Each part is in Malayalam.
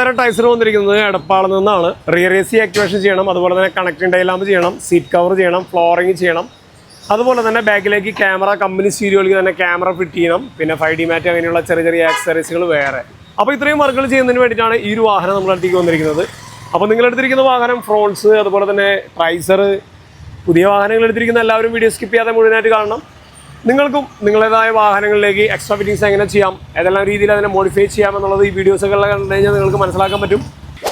വേറെ ടൈസർ വന്നിരിക്കുന്നത് എടപ്പാളിൽ നിന്നാണ്. റിയർ എ സി ആക്ടിവേഷൻ ചെയ്യണം അതുപോലെ തന്നെ കണക്റ്റിംഗ് ഡൈലാമ്പ് ചെയ്യണം സീറ്റ് കവർ ചെയ്യണം ഫ്ലോറിങ് ചെയ്യണം. അതുപോലെ തന്നെ ബാക്കിലേക്ക് ക്യാമറ കമ്പനി സ്റ്റീരിയോയിലേക്ക് തന്നെ ക്യാമറ ഫിറ്റ് ചെയ്യണം. പിന്നെ ഫൈവ് ഡി മാറ്റ് അങ്ങനെയുള്ള ചെറിയ ചെറിയ ആക്സറീസുകൾ വേറെ. അപ്പോൾ ഇത്രയും വർക്കുകൾ ചെയ്യുന്നതിന് വേണ്ടിയിട്ടാണ് ഈ ഒരു വാഹനം നമ്മുടെ അടുത്തേക്ക് വന്നിരിക്കുന്നത്. അപ്പോൾ നിങ്ങളെടുത്തിരിക്കുന്ന വാഹനം ഫ്രോൺസ് അതുപോലെ തന്നെ ട്രൈസർ പുതിയ വാഹനങ്ങൾ എടുത്തിരിക്കുന്ന എല്ലാവരും വീഡിയോ സ്കിപ്പ് ചെയ്യാതെ മുഴുവനായിട്ട് കാണണം. നിങ്ങൾക്കും നിങ്ങളുടേതായ വാഹനങ്ങളിലേക്ക് എക്സ്ട്രാ ഫിറ്റിങ്സ് എങ്ങനെ ചെയ്യാം ഏതെല്ലാം രീതിയിൽ അതിനെ മോഡിഫൈ ചെയ്യാം എന്നുള്ളത് ഈ വീഡിയോസൊക്കെ കണ്ടു കഴിഞ്ഞാൽ നിങ്ങൾക്ക് മനസ്സിലാക്കാൻ പറ്റും.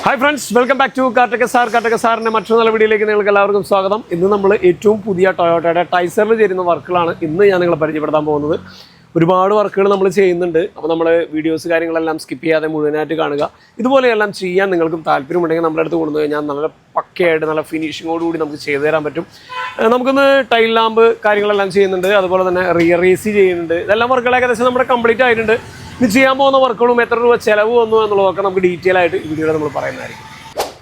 Hi friends welcome back to Karthaka sir Karthaka സാറിന്റെ മറ്റൊരു നല്ല വീഡിയോയിലേക്ക് നിങ്ങൾക്ക് എല്ലാവർക്കും സ്വാഗതം. ഇന്ന് നമ്മൾ ഏറ്റവും പുതിയ ടൊയോട്ടയുടെ ടൈസറിൽ ചേരുന്ന വർക്കുകളാണ് ഇന്ന് ഞാൻ നിങ്ങളെ പരിചയപ്പെടുത്താൻ പോകുന്നത്. ഒരുപാട് വർക്കുകൾ നമ്മൾ ചെയ്യുന്നുണ്ട്. അപ്പോൾ നമ്മൾ വീഡിയോസ് കാര്യങ്ങളെല്ലാം സ്കിപ്പ് ചെയ്യാതെ മുഴുവനായിട്ട് കാണുക. ഇതുപോലെയെല്ലാം ചെയ്യാൻ നിങ്ങൾക്കും താല്പര്യമുണ്ടെങ്കിൽ നമ്മുടെ അടുത്ത് കൊണ്ടു കഴിഞ്ഞാൽ നല്ല പക്കയായിട്ട് നല്ല ഫിനിഷിങ്ങോട് കൂടി നമുക്ക് ചെയ്തു തരാൻ പറ്റും. നമുക്കൊന്ന് ടൈൽ ലാമ്പ് കാര്യങ്ങളെല്ലാം ചെയ്യുന്നുണ്ട്. അതുപോലെ തന്നെ റിയർ എ ചെയ്യുന്നുണ്ട്. ഇതെല്ലാം വർക്കുകൾ ഏകദേശം നമ്മുടെ കംപ്ലീറ്റ് ആയിട്ടുണ്ട്. ഇനി ചെയ്യാൻ പോകുന്ന വർക്കുകളും എത്ര രൂപ ചിലവ് വന്നു എന്നുള്ളതൊക്കെ നമുക്ക് ഡീറ്റെയിൽ ആയിട്ട് വീഡിയോയിൽ നമ്മൾ പറയുന്നതായിരിക്കും.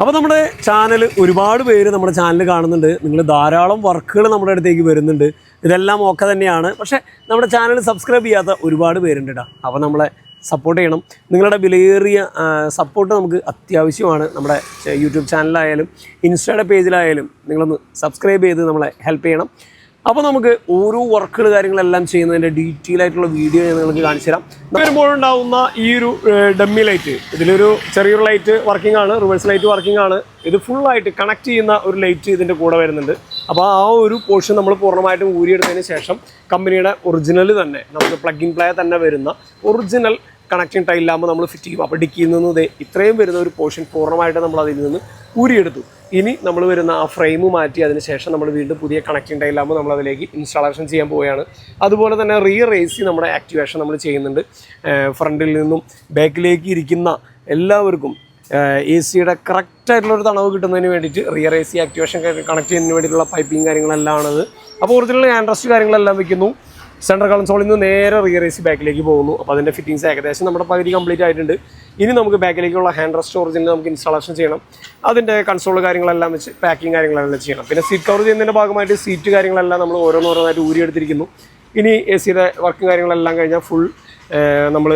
അപ്പോൾ നമ്മുടെ ചാനൽ ഒരുപാട് പേര് നമ്മുടെ ചാനൽ കാണുന്നുണ്ട്. നിങ്ങൾ ധാരാളം വർക്കുകൾ നമ്മുടെ അടുത്തേക്ക് വരുന്നുണ്ട്. ഇതെല്ലാം ഒക്കെ തന്നെയാണ്. പക്ഷേ നമ്മുടെ ചാനൽ സബ്സ്ക്രൈബ് ചെയ്യാത്ത ഒരുപാട് പേരുണ്ട് കേട്ടോ അപ്പോൾ നമ്മളെ സപ്പോർട്ട് ചെയ്യണം. നിങ്ങളുടെ വിലയേറിയ സപ്പോർട്ട് നമുക്ക് അത്യാവശ്യമാണ് നമ്മുടെ യൂട്യൂബ് ചാനലായാലും ഇൻസ്റ്റയുടെ പേജിലായാലും നിങ്ങളൊന്ന് സബ്സ്ക്രൈബ് ചെയ്ത് നമ്മളെ ഹെൽപ്പ് ചെയ്യണം. അപ്പോൾ നമുക്ക് ഓരോ വർക്കുകൾ കാര്യങ്ങളെല്ലാം ചെയ്യുന്നതിന്റെ ഡീറ്റെയിൽ ആയിട്ടുള്ള വീഡിയോ ഞാൻ നിങ്ങൾക്ക് കാണിച്ചു തരാം. വരുമ്പോഴുണ്ടാവുന്ന ഈ ഒരു ഡമ്മി ലൈറ്റ് ഇതിലൊരു ചെറിയൊരു ലൈറ്റ് വർക്കിംഗ് ആണ് റിവേഴ്സ് ലൈറ്റ് വർക്കിംഗ് ആണ്. ഇത് ഫുള്ളായിട്ട് കണക്ട് ചെയ്യുന്ന ഒരു ലൈറ്റ് ഇതിന്റെ കൂടെ വരുന്നുണ്ട്. അപ്പോൾ ആ ഒരു പോർഷൻ നമ്മൾ പൂർണമായിട്ടും ഊരിയെടുത്തതിന് ശേഷം കമ്പനിയുടെ ഒറിജിനൽ തന്നെ നമുക്ക് പ്ലഗ് ഇൻ പ്ലേ തന്നെ വരുന്ന ഒറിജിനൽ കണക്റ്റിംഗ് ടൈലാകുമ്പോൾ നമ്മൾ ഫിറ്റ് ചെയ്യും. അപ്പോൾ ഡിക്കിയിൽ നിന്ന് ഇത്രയും വരുന്ന ഒരു പോർഷൻ പൂർണമായിട്ട് നമ്മൾ അതിൽ നിന്ന് ഊരിയെടുത്തു. ഇനി നമ്മൾ വരുന്ന ആ ഫ്രെയിം മാറ്റി അതിന് ശേഷം നമ്മൾ വീണ്ടും പുതിയ കണക്റ്റിംഗ് ടൈലാകുമ്പോൾ നമ്മൾ അതിലേക്ക് ഇൻസ്റ്റാളേഷൻ ചെയ്യാൻ പോവുകയാണ്. അതുപോലെ തന്നെ റീ റേസി നമ്മുടെ ആക്ടിവേഷൻ നമ്മൾ ചെയ്യുന്നുണ്ട്. ഫ്രണ്ടിൽ നിന്നും ബാക്കിലേക്ക് ഇരിക്കുന്ന എല്ലാവർക്കും എ സിയുടെ കറക്റ്റായിട്ടുള്ളൊരു തണവ് കിട്ടുന്നതിന് വേണ്ടിയിട്ട് rear A C activation connect ചെയ്യുന്നതിന് വേണ്ടിയിട്ടുള്ള പൈപ്പിംഗ് കാര്യങ്ങളെല്ലാം ആണത്. അപ്പോൾ ഒറിജിനൽ ആൻഡ്രസ്റ്റ് കാര്യങ്ങളെല്ലാം വെക്കുന്നു. സെൻട്രൽ കൺസോളിൽ നിന്ന് നേരെ റിയർ എ സി ബാക്കിലേക്ക് പോകുന്നു. അപ്പോൾ അതിന്റെ ഫിറ്റിങ്സ് ഏകദേശം നമ്മുടെ പകുതി കംപ്ലീറ്റ് ആയിട്ടുണ്ട്. ഇനി നമുക്ക് ബാക്കിലേക്കുള്ള ഹാൻഡ് റെസ്റ്റ് ഒറിജിനൽ നമുക്ക് ഇൻസ്റ്റാളേഷൻ ചെയ്യണം. അതിന്റെ കൺസോൾ കാര്യങ്ങളെല്ലാം വെച്ച് പാക്കിംഗ് കാര്യങ്ങളെല്ലാം ചെയ്യണം. പിന്നെ സീറ്റ് കവർ ചെയ്യുന്നതിന്റെ ഭാഗമായിട്ട് സീറ്റ് കാര്യങ്ങളെല്ലാം നമ്മൾ ഓരോന്നോരോന്നായിട്ട് ഊരിയെടുത്തിരിക്കുന്നു. ഇനി എ സിയുടെ വർക്കും കാര്യങ്ങളെല്ലാം കഴിഞ്ഞാൽ ഫുൾ നമ്മൾ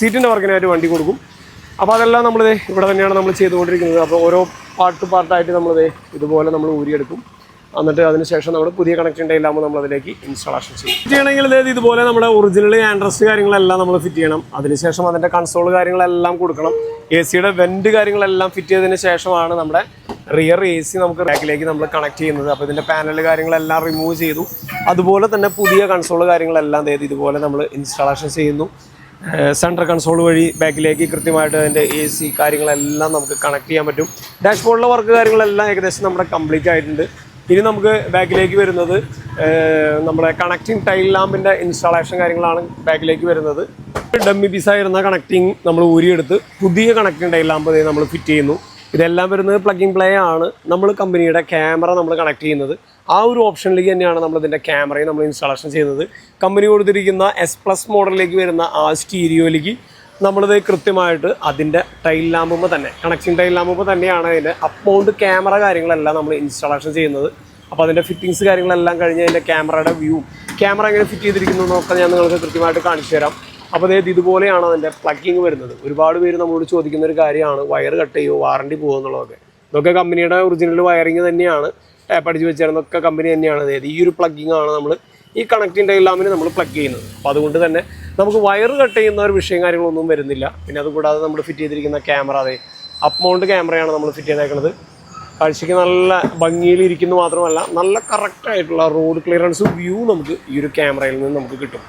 സീറ്റിന്റെ വർക്കിനായിട്ട് വണ്ടി കൊടുക്കും. അപ്പോൾ അതെല്ലാം നമ്മൾ ഇവിടെ തന്നെയാണ് നമ്മൾ ചെയ്തുകൊണ്ടിരിക്കുന്നത്. അപ്പോൾ ഓരോ പാർട്ട് പാർട്ടായിട്ട് നമ്മൾ ഇതുപോലെ നമ്മൾ ഊരിയെടുക്കും. എന്നിട്ട് അതിനുശേഷം നമ്മൾ പുതിയ കണക്ഷൻ ഇല്ലാமல் നമ്മൾ അതിലേക്ക് ഇൻസ്റ്റാളേഷൻ ചെയ്യും. ഫിറ്റ് ചെയ്യണമെങ്കിൽ അതായത് ഇതുപോലെ നമ്മുടെ ഒറിജിനൽ ആൻഡ്രസ് കാര്യങ്ങളെല്ലാം നമ്മൾ ഫിറ്റ് ചെയ്യണം. അതിനുശേഷം അതിന്റെ കൺസോൾ കാര്യങ്ങളെല്ലാം കൊടുക്കണം. എ സിയുടെ വെന്റ് കാര്യങ്ങളെല്ലാം ഫിറ്റ് ചെയ്തതിന് ശേഷമാണ് നമ്മുടെ റിയർ എ സി നമുക്ക് ബാക്കിലേക്ക് നമ്മൾ കണക്ട് ചെയ്യുന്നത്. അപ്പോൾ ഇതിന്റെ പാനൽ കാര്യങ്ങളെല്ലാം റിമൂവ് ചെയ്തു. അതുപോലെ തന്നെ പുതിയ കൺസോൾ കാര്യങ്ങളെല്ലാം ഇതുപോലെ നമ്മൾ ഇൻസ്റ്റാളേഷൻ ചെയ്യുന്നു. സെൻട്രൽ കൺസോൾ വഴി ബാക്കിലേക്ക് കൃത്യമായിട്ട് അതിന്റെ എ സി കാര്യങ്ങളെല്ലാം നമുക്ക് കണക്ട് ചെയ്യാൻ പറ്റും. ഡാഷ്ബോർഡിലെ വർക്ക് കാര്യങ്ങളെല്ലാം ഏകദേശം നമ്മുടെ കംപ്ലീറ്റ് ആയിട്ടുണ്ട്. ഇനി നമുക്ക് ബാക്കിലേക്ക് വരുന്നത് നമ്മുടെ കണക്റ്റിംഗ് ടൈൽ ലാമ്പിന്റെ ഇൻസ്റ്റാളേഷൻ കാര്യങ്ങളാണ് ബാക്കിലേക്ക് വരുന്നത്. ഡമ്മി പീസായിരുന്ന കണക്റ്റിംഗ് നമ്മൾ ഊരിയെടുത്ത് പുതിയ കണക്റ്റിംഗ് ടൈൽ ലാമ്പ് നമ്മൾ ഫിറ്റ് ചെയ്യുന്നു. ഇതെല്ലാം വരുന്നത് പ്ലഗിങ് പ്ലേ ആണ്. നമ്മൾ കമ്പനിയുടെ ക്യാമറ നമ്മൾ കണക്ട് ചെയ്യുന്നത്. ആ ഒരു ഓപ്ഷനിലേക്ക് തന്നെയാണ് നമ്മൾ ഇതിന്റെ ക്യാമറയും നമ്മൾ ഇൻസ്റ്റാളേഷൻ ചെയ്യുന്നത്. കമ്പനി കൊടുത്തിരിക്കുന്ന എസ് പ്ലസ് മോഡലിലേക്ക് വരുന്ന ആ സ്റ്റീരിയോയിലേക്ക് നമ്മളിത് കൃത്യമായിട്ട് അതിന്റെ ടൈൽ ലാമ്പുമ്പോൾ തന്നെ കണക്ഷൻ ടൈൽ ലാമ്പുമ്പോൾ തന്നെയാണ് അതിന്റെ അപ്പൗണ്ട് ക്യാമറ കാര്യങ്ങളെല്ലാം നമ്മൾ ഇൻസ്റ്റാളേഷൻ ചെയ്യുന്നത്. അപ്പോൾ അതിന്റെ ഫിറ്റിങ്സ് കാര്യങ്ങളെല്ലാം കഴിഞ്ഞ് അതിന്റെ ക്യാമറയുടെ വ്യൂ ക്യാമറ എങ്ങനെ ഫിറ്റ് ചെയ്തിരിക്കുന്നു എന്നൊക്കെ ഞാൻ നിങ്ങൾക്ക് കൃത്യമായിട്ട് കാണിച്ചു തരാം അപ്പോൾ അതായത് ഇതുപോലെയാണ് അതിന്റെ പ്ലഗിങ് വരുന്നത്. ഒരുപാട് പേര് നമ്മളോട് ചോദിക്കുന്ന ഒരു കാര്യമാണ് വയർ കട്ട് ചെയ്യുമോ വാറണ്ടി പോകുമോ എന്നുള്ളതൊക്കെ. ഇതൊക്കെ കമ്പനിയുടെ ഒറിജിനൽ വയറിങ് തന്നെയാണ് ടാപ്പ് അടിച്ച് വെച്ചിരുന്നൊക്കെ കമ്പനി തന്നെയാണ്. അതായത് ഈ ഒരു പ്ലഗിങ് ആണ് നമ്മൾ ഈ കണക്റ്റിംഗ് ഡൈലാമിന് നമ്മൾ പ്ലഗ് ചെയ്യുന്നത്. അപ്പോൾ അതുകൊണ്ട് തന്നെ നമുക്ക് വയർ കട്ട് ചെയ്യുന്ന ഒരു വിഷയം കാര്യങ്ങളൊന്നും വരുന്നില്ല. പിന്നെ അതുകൂടാതെ നമ്മൾ ഫിറ്റ് ചെയ്തിരിക്കുന്ന ക്യാമറ അതെ അപ്പ് മൗണ്ട് ക്യാമറയാണ് നമ്മൾ ഫിറ്റ് ചെയ്തേക്കുന്നത് കാഴ്ചയ്ക്ക് നല്ല ഭംഗിയിൽ ഇരിക്കുന്നു മാത്രമല്ല നല്ല കറക്റ്റ് ആയിട്ടുള്ള റോഡ് ക്ലിയറൻസ് വ്യൂ നമുക്ക് ഈ ഒരു ക്യാമറയിൽ നിന്ന് നമുക്ക് കിട്ടും.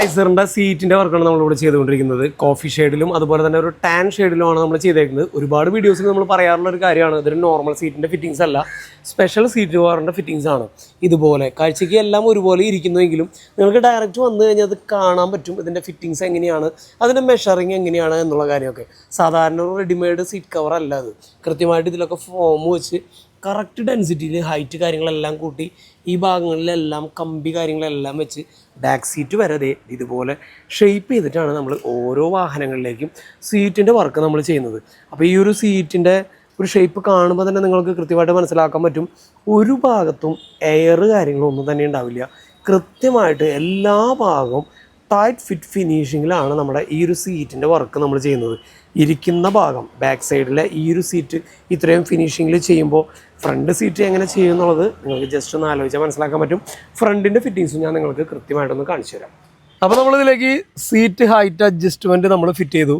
ഐസറിന്റെ സീറ്റിന്റെ വർക്കാണ് നമ്മൾ ഇവിടെ ചെയ്തുകൊണ്ടിരിക്കുന്നത്. കോഫി ഷെയ്ഡിലും അതുപോലെ തന്നെ ഒരു ടാൻ ഷെയ്ഡിലുമാണ് നമ്മൾ ചെയ്തേക്കുന്നത്. ഒരുപാട് വീഡിയോസിൽ നമ്മൾ പറയാറുള്ള ഒരു കാര്യമാണ് ഇതൊരു നോർമൽ സീറ്റിന്റെ ഫിറ്റിംഗ്സ് അല്ല. സ്പെഷ്യൽ സീറ്റ് കവറിന്റെ ഫിറ്റിംഗ്സ് ആണ്. ഇതുപോലെ കാഴ്ചയ്ക്ക് എല്ലാം ഒരുപോലെ ഇരിക്കുന്നുവെങ്കിലും നിങ്ങൾക്ക് ഡയറക്റ്റ് വന്നു കഴിഞ്ഞാൽ അത് കാണാൻ പറ്റും. ഇതിന്റെ ഫിറ്റിംഗ്സ് എങ്ങനെയാണ് അതിന്റെ മെഷറിങ് എങ്ങനെയാണ് എന്നുള്ള കാര്യമൊക്കെ. സാധാരണ ഒരു റെഡിമെയ്ഡ് സീറ്റ് കവർ അല്ല അത്. കൃത്യമായിട്ട് ഇതിലൊക്കെ ഫോം വെച്ച് കറക്റ്റ് ഡെൻസിറ്റിയിൽ ഹൈറ്റ് കാര്യങ്ങളെല്ലാം കൂട്ടി ഈ ഭാഗങ്ങളിലെല്ലാം കമ്പി കാര്യങ്ങളെല്ലാം വെച്ച് ബാക്ക് സീറ്റ് വരെ ദേ ഇതുപോലെ ഷെയ്പ്പ് ചെയ്തിട്ടാണ് നമ്മൾ ഓരോ വാഹനങ്ങളിലേക്കും സീറ്റിന്റെ വർക്ക് നമ്മൾ ചെയ്യുന്നത്. അപ്പോൾ ഈ ഒരു സീറ്റിന്റെ ഒരു ഷേപ്പ് കാണുമ്പോൾ തന്നെ നിങ്ങൾക്ക് കൃത്യമായിട്ട് മനസ്സിലാക്കാൻ പറ്റും. ഒരു ഭാഗത്തും എയർ കാര്യങ്ങളൊന്നും തന്നെ ഉണ്ടാവില്ല. കൃത്യമായിട്ട് എല്ലാ ഭാഗവും ടൈറ്റ് ഫിറ്റ് ഫിനിഷിങ്ങിലാണ് നമ്മുടെ ഈ ഒരു സീറ്റിന്റെ വർക്ക് നമ്മൾ ചെയ്യുന്നത്. ഇരിക്കുന്ന ഭാഗം ബാക്ക് സൈഡിലെ ഈ ഒരു സീറ്റ് ഇത്രയും ഫിനിഷിങ്ങിൽ ചെയ്യുമ്പോൾ ഫ്രണ്ട് സീറ്റ് എങ്ങനെ ചെയ്യും എന്നുള്ളത് നിങ്ങൾക്ക് ജസ്റ്റ് ഒന്ന് ആലോചിച്ചാൽ മനസ്സിലാക്കാൻ പറ്റും. ഫ്രണ്ടിന്റെ ഫിറ്റിങ്സും ഞാൻ നിങ്ങൾക്ക് കൃത്യമായിട്ടൊന്ന് കാണിച്ചു തരാം. അപ്പോൾ നമ്മളിതിലേക്ക് സീറ്റ് ഹൈറ്റ് അഡ്ജസ്റ്റ്മെന്റ് നമ്മൾ ഫിറ്റ് ചെയ്തു.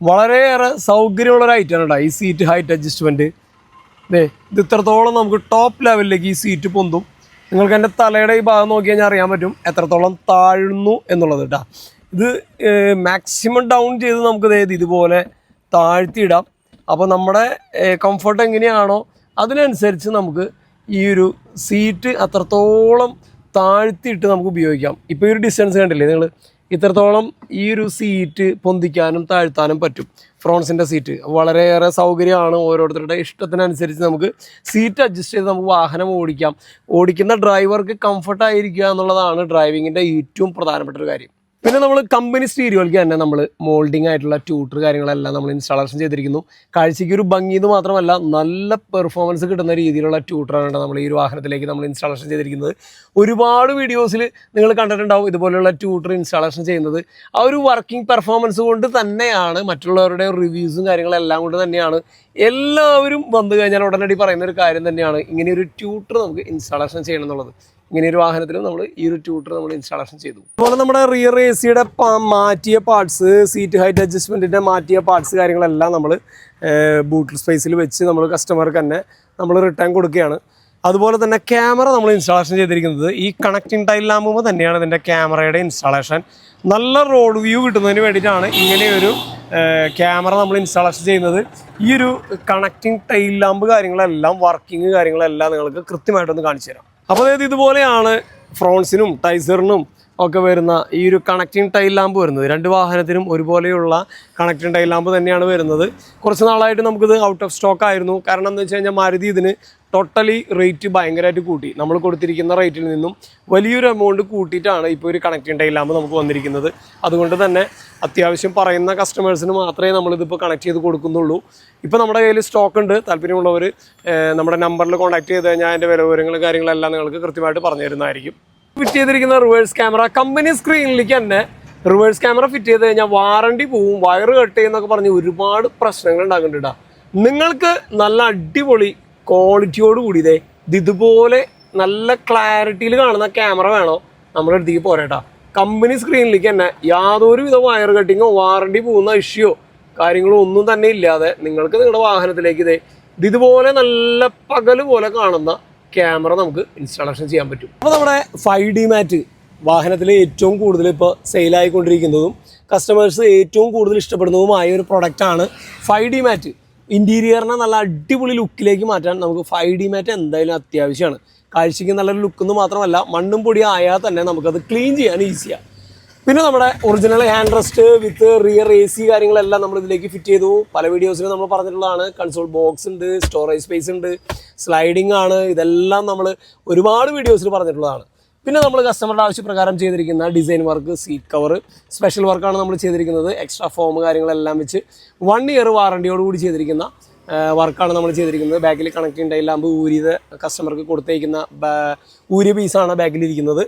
വളരെയേറെ സൗകര്യമുള്ളൊരു ഐറ്റമാണ് കേട്ടോ ഈ സീറ്റ് ഹൈറ്റ് അഡ്ജസ്റ്റ്മെന്റ് ഇത് ഇത്രത്തോളം നമുക്ക് ടോപ്പ് ലെവലിലേക്ക് ഈ സീറ്റ് പൊന്തും. നിങ്ങൾക്ക് എന്റെ തലയുടെ ഈ ഭാഗം നോക്കി കഴിഞ്ഞാൽ അറിയാൻ പറ്റും എത്രത്തോളം താഴ്ന്നു എന്നുള്ളത് കേട്ടോ ഇത് മാക്സിമം ഡൗൺ ചെയ്ത് നമുക്ക് ഇതുപോലെ താഴ്ത്തിയിടാം. അപ്പോൾ നമ്മുടെ കംഫർട്ട് എങ്ങനെയാണോ അതിനനുസരിച്ച് നമുക്ക് ഈ ഒരു സീറ്റ് അത്രത്തോളം താഴ്ത്തിയിട്ട് നമുക്ക് ഉപയോഗിക്കാം. ഇപ്പോൾ ഈ ഒരു ഡിസ്റ്റൻസ് കണ്ടില്ലേ നിങ്ങൾ? ഇത്രത്തോളം ഈ ഒരു സീറ്റ് പൊന്തിക്കാനും താഴ്ത്താനും പറ്റും. ഫ്രോൺസിന്റെ സീറ്റ് വളരെയേറെ സൗകര്യമാണ് ഓരോരുത്തരുടെ ഇഷ്ടത്തിനനുസരിച്ച് നമുക്ക് സീറ്റ് അഡ്ജസ്റ്റ് ചെയ്ത് നമുക്ക് വാഹനം ഓടിക്കാം. ഓടിക്കുന്ന ഡ്രൈവർക്ക് കംഫർട്ടായിരിക്കുക എന്നുള്ളതാണ് ഡ്രൈവിങ്ങിന്റെ ഏറ്റവും പ്രധാനപ്പെട്ട ഒരു കാര്യം. പിന്നെ നമ്മൾ കമ്പനി സ്റ്റീരിയോയ്ക്ക് തന്നെ നമ്മൾ മോൾഡിംഗ് ആയിട്ടുള്ള ട്യൂട്ടർ കാര്യങ്ങളെല്ലാം നമ്മൾ ഇൻസ്റ്റാളേഷൻ ചെയ്തിരിക്കുന്നു. കാഴ്ചയ്ക്ക് ഒരു ഭംഗി എന്ന് മാത്രമല്ല നല്ല പെർഫോമൻസ് കിട്ടുന്ന രീതിയിലുള്ള ട്യൂട്ടറാണ് നമ്മൾ ഈ ഒരു വാഹനത്തിലേക്ക് നമ്മൾ ഇൻസ്റ്റാളേഷൻ ചെയ്തിരിക്കുന്നത്. ഒരുപാട് വീഡിയോസിൽ നിങ്ങൾ കണ്ടിട്ടുണ്ടാവും ഇതുപോലെയുള്ള ട്യൂട്ടർ ഇൻസ്റ്റാളേഷൻ ചെയ്യുന്നത്. ആ ഒരു വർക്കിംഗ് പെർഫോമൻസ് കൊണ്ട് തന്നെയാണ് മറ്റുള്ളവരുടെ റിവ്യൂസും കാര്യങ്ങളെല്ലാം കൊണ്ട് തന്നെയാണ് എല്ലാവരും വന്നു കഴിഞ്ഞാൽ ഉടനടി പറയുന്ന ഒരു കാര്യം തന്നെയാണ്. ഇങ്ങനെ ഒരു ട്യൂട്ടർ നമുക്ക് ഇൻസ്റ്റാളേഷൻ ചെയ്യണം എന്നുള്ളത്. ഇങ്ങനെ ഒരു വാഹനത്തിലും നമ്മൾ ഈ ഒരു ട്യൂട്ടർ നമ്മൾ ഇൻസ്റ്റാളേഷൻ ചെയ്തു. അതുപോലെ നമ്മുടെ റിയർ എ സിയുടെ മാറ്റിയ പാർട്സ് സീറ്റ് ഹൈറ്റ് അഡ്ജസ്റ്റ്മെന്റിന്റെ മാറ്റിയ പാർട്സ് കാര്യങ്ങളെല്ലാം നമ്മൾ ബൂട്ടിൽ സ്പേസിൽ വെച്ച് നമ്മൾ കസ്റ്റമർക്ക് തന്നെ നമ്മൾ റിട്ടേൺ കൊടുക്കുകയാണ്. അതുപോലെ തന്നെ ക്യാമറ നമ്മൾ ഇൻസ്റ്റാളേഷൻ ചെയ്തിരിക്കുന്നത് ഈ കണക്റ്റിംഗ് ടൈൽ തന്നെയാണ് ഇതിന്റെ ക്യാമറയുടെ ഇൻസ്റ്റാളേഷൻ നല്ല റോഡ് വ്യൂ കിട്ടുന്നതിന് വേണ്ടിയിട്ടാണ് ഇങ്ങനെയൊരു ക്യാമറ നമ്മൾ ഇൻസ്റ്റാളേഷൻ ചെയ്യുന്നത്. ഈ ഒരു കണക്റ്റിംഗ് ടൈൽ ലാമ്പ് കാര്യങ്ങളെല്ലാം വർക്കിംഗ് കാര്യങ്ങളെല്ലാം നിങ്ങൾക്ക് കൃത്യമായിട്ടൊന്ന് കാണിച്ചു തരാം. അപ്പോൾ അതായത് ഇതുപോലെയാണ് ഫ്രോൺസിനും ടൈസറിനും ഒക്കെ വരുന്ന ഈ ഒരു കണക്റ്റിംഗ് ടൈൽ ലാമ്പ് വരുന്നത്. രണ്ട് വാഹനത്തിനും ഒരുപോലെയുള്ള കണക്റ്റിംഗ് ടൈൽ ലാമ്പ് തന്നെയാണ് വരുന്നത്. കുറച്ച് നാളായിട്ട് നമുക്കിത് ഔട്ട് ഓഫ് സ്റ്റോക്ക് ആയിരുന്നു. കാരണം എന്താ വെച്ച് കഴിഞ്ഞാൽ മാരുതി ഇതിന് ടോട്ടലി റേറ്റ് ഭയങ്കരമായിട്ട് കൂട്ടി. നമ്മൾ കൊടുത്തിരിക്കുന്ന റേറ്റിൽ നിന്നും വലിയൊരു എമൗണ്ട് കൂട്ടിയിട്ടാണ് ഇപ്പോൾ ഒരു കണക്റ്റിംഗ് ടൈൽ ലാമ്പ് നമുക്ക് വന്നിരിക്കുന്നത്. അതുകൊണ്ട് തന്നെ അത്യാവശ്യം പറയുന്ന കസ്റ്റമേഴ്സിന് മാത്രമേ നമ്മളിതിപ്പോൾ കണക്ട് ചെയ്ത് കൊടുക്കുന്നുള്ളൂ. ഇപ്പോൾ നമ്മുടെ കയ്യിൽ സ്റ്റോക്ക് ഉണ്ട്. താല്പര്യമുള്ളവർ നമ്മുടെ നമ്പറിൽ കോൺടാക്ട് ചെയ്ത് കഴിഞ്ഞാൽ അതിന്റെ വില വിവരങ്ങളും കാര്യങ്ങളെല്ലാം നിങ്ങൾക്ക് കൃത്യമായിട്ട് പറഞ്ഞു തരുന്നതായിരിക്കും. ഫിറ്റ് ചെയ്തിരിക്കുന്ന റിവേഴ്സ് ക്യാമറ. കമ്പനി സ്ക്രീനിലേക്ക് തന്നെ റിവേഴ്സ് ക്യാമറ ഫിറ്റ് ചെയ്ത് കഴിഞ്ഞാൽ വാറണ്ടി പോവും വയറ് കട്ട് ചെയ്യുന്നൊക്കെ പറഞ്ഞ് ഒരുപാട് പ്രശ്നങ്ങൾ ഉണ്ടാകുന്നുണ്ട് നിങ്ങൾക്ക് നല്ല അടിപൊളി ക്വാളിറ്റിയോട് കൂടിയതേ ഇത് ഇതുപോലെ നല്ല ക്ലാരിറ്റിയിൽ കാണുന്ന ക്യാമറ വേണോ? നമ്മുടെ അടുത്തേക്ക് പോരേട്ടാ കമ്പനി സ്ക്രീനിലേക്ക് തന്നെ യാതൊരു വിധ വയർ കട്ടിങ്ങോ വാറണ്ടി പോകുന്ന ഇഷ്യോ കാര്യങ്ങളോ ഒന്നും തന്നെ ഇല്ലാതെ നിങ്ങൾക്ക് നിങ്ങളുടെ വാഹനത്തിലേക്ക് ഇത് ഇതുപോലെ നല്ല പകൽ പോലെ കാണുന്ന ക്യാമറ നമുക്ക് ഇൻസ്റ്റാളേഷൻ ചെയ്യാൻ പറ്റും. അപ്പോൾ നമ്മുടെ ഫൈവ് ഡി മാറ്റ് വാഹനത്തിൽ ഏറ്റവും കൂടുതൽ ഇപ്പോൾ സെയിലായിക്കൊണ്ടിരിക്കുന്നതും കസ്റ്റമേഴ്സ് ഏറ്റവും കൂടുതൽ ഇഷ്ടപ്പെടുന്നതുമായ ഒരു പ്രൊഡക്റ്റാണ് ഫൈവ് ഡി മാറ്റ് ഇന്റീരിയറിനെ നല്ല അടിപൊളി ലുക്കിലേക്ക് മാറ്റാൻ നമുക്ക് ഫൈവ് ഡി മാറ്റ് എന്തായാലും അത്യാവശ്യമാണ്. കാഴ്ചയ്ക്ക് നല്ലൊരു ലുക്കെന്ന് മാത്രമല്ല മണ്ണും പൊടി ആയാൽ തന്നെ നമുക്കത് ക്ലീൻ ചെയ്യാൻ ഈസിയാണ് പിന്നെ നമ്മുടെ original hand rest with rear A C കാര്യങ്ങളെല്ലാം നമ്മൾ ഇതിലേക്ക് ഫിറ്റ് ചെയ്തു. പല വീഡിയോസിലും നമ്മൾ പറഞ്ഞിട്ടുള്ളതാണ്. കൺസോൾ ബോക്സ് ഉണ്ട് സ്റ്റോറേജ് സ്പേസ് ഉണ്ട് സ്ലൈഡിംഗ് ആണ്. ഇതെല്ലാം നമ്മൾ ഒരുപാട് വീഡിയോസിൽ പറഞ്ഞിട്ടുള്ളതാണ്. പിന്നെ നമ്മൾ കസ്റ്റമറുടെ ആവശ്യപ്രകാരം ചെയ്തിരിക്കുന്ന design work seat cover special വർക്കാണ് നമ്മൾ ചെയ്തിരിക്കുന്നത്. എക്സ്ട്രാ ഫോം കാര്യങ്ങളെല്ലാം വെച്ച് വൺ ഇയർ വാറണ്ടിയോട് കൂടി ചെയ്തിരിക്കുന്ന വർക്കാണ് നമ്മൾ ചെയ്തിരിക്കുന്നത്. ബാക്കിൽ കണക്റ്റിംഗ് ടൈലാകുമ്പോൾ ഊരിയത് കസ്റ്റമർക്ക് കൊടുത്തേക്കുന്ന ഊരിയ പീസാണ് ബാക്കിലിരിക്കുന്നത്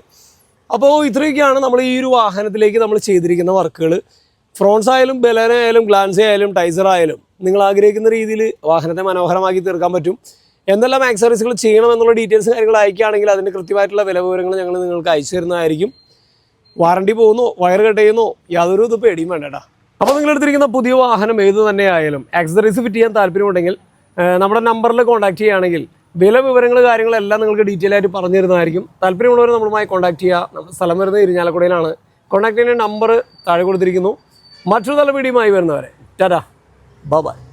അപ്പോൾ ഇത്രയൊക്കെയാണ് നമ്മൾ ഈ ഒരു വാഹനത്തിലേക്ക് നമ്മൾ ചെയ്തിരിക്കുന്ന വർക്കുകൾ ഫ്രോൺസ് ആയാലും ബെലന ആയാലും ഗ്ലാൻസ ആയാലും ടൈസർ ആയാലും നിങ്ങൾ ആഗ്രഹിക്കുന്ന രീതിയിൽ വാഹനത്തെ മനോഹരമാക്കി തീർക്കാൻ പറ്റും. എന്തെല്ലാം ആക്സറീസുകൾ ചെയ്യണം എന്നുള്ള ഡീറ്റെയിൽസ് കാര്യങ്ങൾ അയക്കുകയാണെങ്കിൽ അതിന്റെ കൃത്യമായിട്ടുള്ള വില വിവരങ്ങൾ ഞങ്ങൾ നിങ്ങൾക്ക് അയച്ചു തരുന്നതായിരിക്കും. വാറണ്ടി പോകുന്നു വയർ കട്ട് ചെയ്യുന്നു യാതൊരു ഇത് പേടിയും വേണ്ടട്ടാ അപ്പോൾ നിങ്ങളെടുത്തിരിക്കുന്ന പുതിയ വാഹനം ഏത് തന്നെ ആയാലും ആക്സറീസ് ഫിറ്റ് ചെയ്യാൻ താല്പര്യമുണ്ടെങ്കിൽ നമ്മുടെ നമ്പറിൽ കോൺടാക്ട് ചെയ്യുകയാണെങ്കിൽ വില വിവരങ്ങൾ കാര്യങ്ങളെല്ലാം നിങ്ങൾക്ക് ഡീറ്റെയിൽ ആയിട്ട് പറഞ്ഞു തരുന്നതായിരിക്കും. താല്പര്യമുള്ളവർ നമ്മളുമായി കോൺടാക്ട് ചെയ്യുക നമ്മുടെ സ്ഥലം വരുന്നത് ഇരിഞ്ഞാലക്കുടയിലാണ് കോൺടാക്ട് ചെയ്യുന്ന നമ്പർ താഴെ കൊടുത്തിരിക്കുന്നു. മറ്റൊരു നല്ല വീഡിയോയുമായി വരുന്നവരെ. ടാറ്റാ. ബൈ